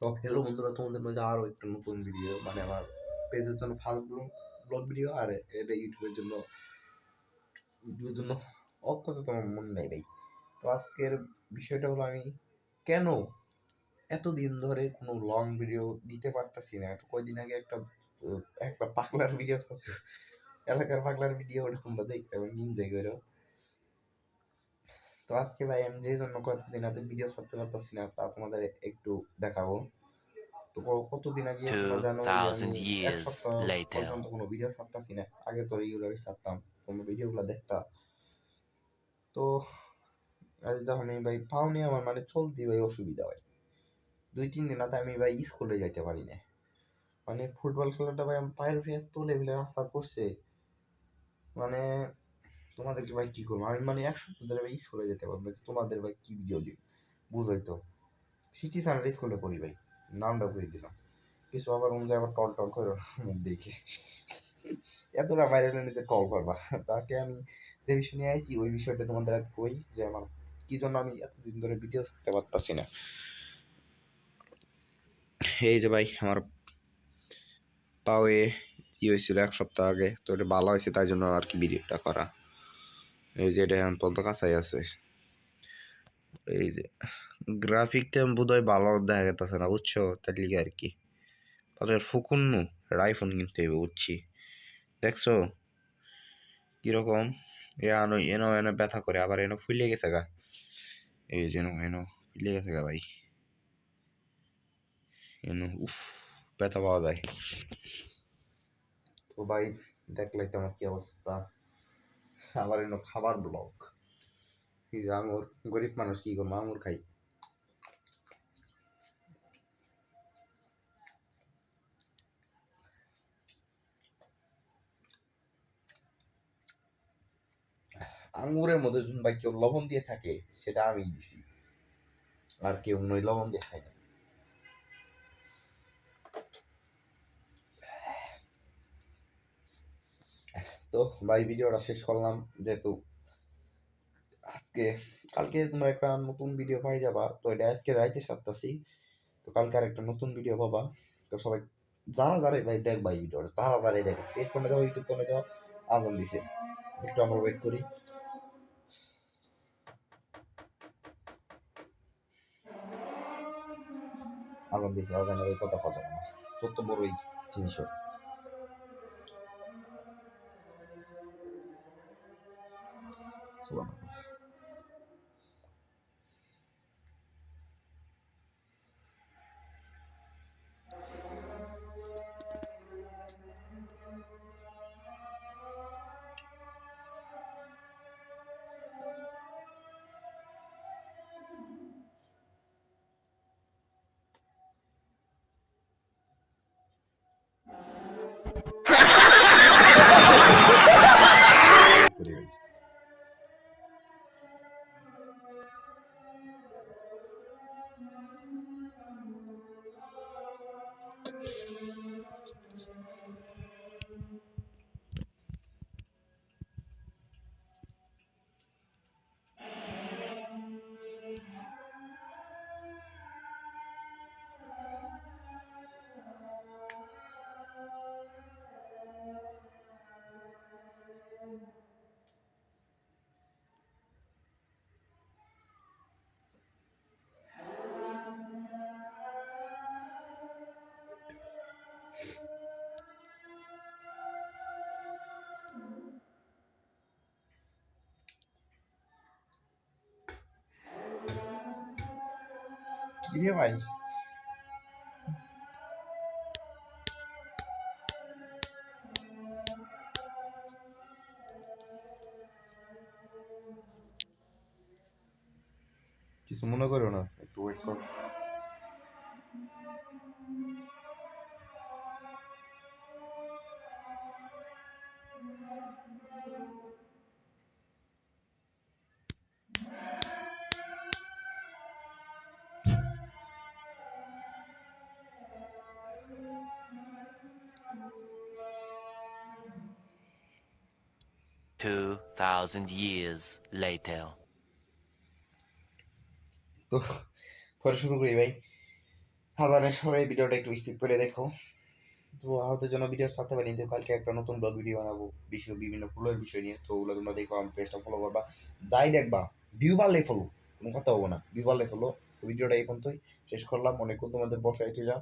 তোমাদের মধ্যে আরও একটা নতুন ভিডিও মানে আমার পেজের জন্য ফার্স্ট ব্লগ ভিডিও আর এটা ইউটিউবের জন্য ইউটিউবের জন্য অত্যন্ত তোমার মন নেই ভাই তো আজকের বিষয়টা হলো আমি কেন এতদিন ধরে কোনো লং ভিডিও দিতে পারতাছি না তো কয়দিন আগে একটা একটা পাগলার ভিডিও এলাকার পাগলার ভিডিও ওটা তোমরা দেখতে এবং এনজয় করো তো আজকে ভাই আমি যে জন্য কতদিন আগে ভিডিও ছাড়তে পারতাছি না তা তোমাদের একটু দেখাবো। তো কতদিন আগে জানো যে 2000 আমি এক years সপ্তাহ later. পর্যন্ত কোনো ভিডিও ছাড়তাছি না। আগে তো রেগুলারই ছাড়তাম তোমরা ভিডিওগুলো দেখতা। তো আজ দেখো আমি ভাই পাওনি আমার মানে চলতে ভাই অসুবিধা হয় দুই তিন দিন আগে আমি ভাই স্কুলে যাইতে পারি না মানে ফুটবল খেলাটা ভাই আমার পায়ের উপরে এত লেভেলের আসার করছে। মানে তোমাদেরকে ভাই কি করব? আমি মানে এক সপ্তাহ ভাই স্কুলে যেতে পারব। তোমাদের ভাই কি ভিডিও দিই বুঝাই তো সিটি সানার স্কুলে পড়ি ভাই। নামটা করে দিলাম কিছু আবার অনুযায়ী আবার টল টল করে মুখ দেখে। এতটা বাইরে নিচে টল করবা। আজকে আমি যে বিষয় নিয়ে আইছি, ওই বিষয়টা তোমাদের আগে কই যে আমার কি জন্য আমি এতদিন ধরে ভিডিও করতে পারতাছি না। এই যে ভাই, আমার পাওয়ে কি হয়েছিল এক সপ্তাহ আগে, তো এটা ভালো হয়েছে, তাই জন্য আর কি ভিডিওটা করা। এই যে এটা পর্যন্ত আছে। এই যে গ্রাফিকটা বোধহয় ভালো দেখা যেতেছে না, বুঝছ? তার লিগে আর কি তাহলে ফুকুন্নু আইফোন কিনতে হবে বুঝছি। দেখছ? কীরকম? এনো এনো এনো ব্যথা করে, আবার এনো ফুলে গেছে গা। এই যেন এনো ফুলে গেছে গা ভাই। এনো, উফ, ব্যথা পাওয়া যায়। তো ভাই দেখলাই তো আমার কি অবস্থা? আবার এনো খাবার যে আঙুর, গরিব মানুষ কি করব, আঙুর খাই। আঙুরের মধ্যে যদি ভাই কেউ লবণ দিয়ে থাকে, সেটা আমি দিছি। আর কেউ নই লবণ দিয়ে খায় না। তো ভাই ভিডিওটা শেষ করলাম, যেহেতু আজকে, কালকে তোমরা একটা নতুন ভিডিও পাই যাবা, তো এটা আজকে রাইতে সারতাছি তো কালকে আর একটা নতুন ভিডিও পাবা, তো সবাই যারা যারা ভাই দেখ ভাই ভিডিওটা যারা যারাই দেখো পেজ কমে দাও ইউটিউব কমে দাও আজান দিছে, একটু আমরা ওয়েট করি। আজান দিছে আজানের ওই কথা কথা না তত বড়ই জিনিস সুবহানাল্লাহ কি রে ভাই কিছু মনে করো না একটু ওয়েট কর। Two thousand years later. তো পরে শুরু করি ভাই। হাজারের সবাই ভিডিওটা একটু স্কিপ করে দেখো। তো আহতের জন্য ভিডিও ছাড়তে পারিনি তো কালকে একটা নতুন ব্লগ ভিডিও বানাবো। বিষয় বিভিন্ন ফুলের বিষয় নিয়ে। তো ওগুলো তোমরা দেখো, আমার পেজটা ফলো করবা। যাই দেখবা ভিউ বাড়লেই ফলো কোনো কথা হব না। ভিউ বাড়লে ফলো ভিডিওটা এই পর্যন্তই। শেষ করলাম। অনেকক্ষণ তোমাদের বসাই যা।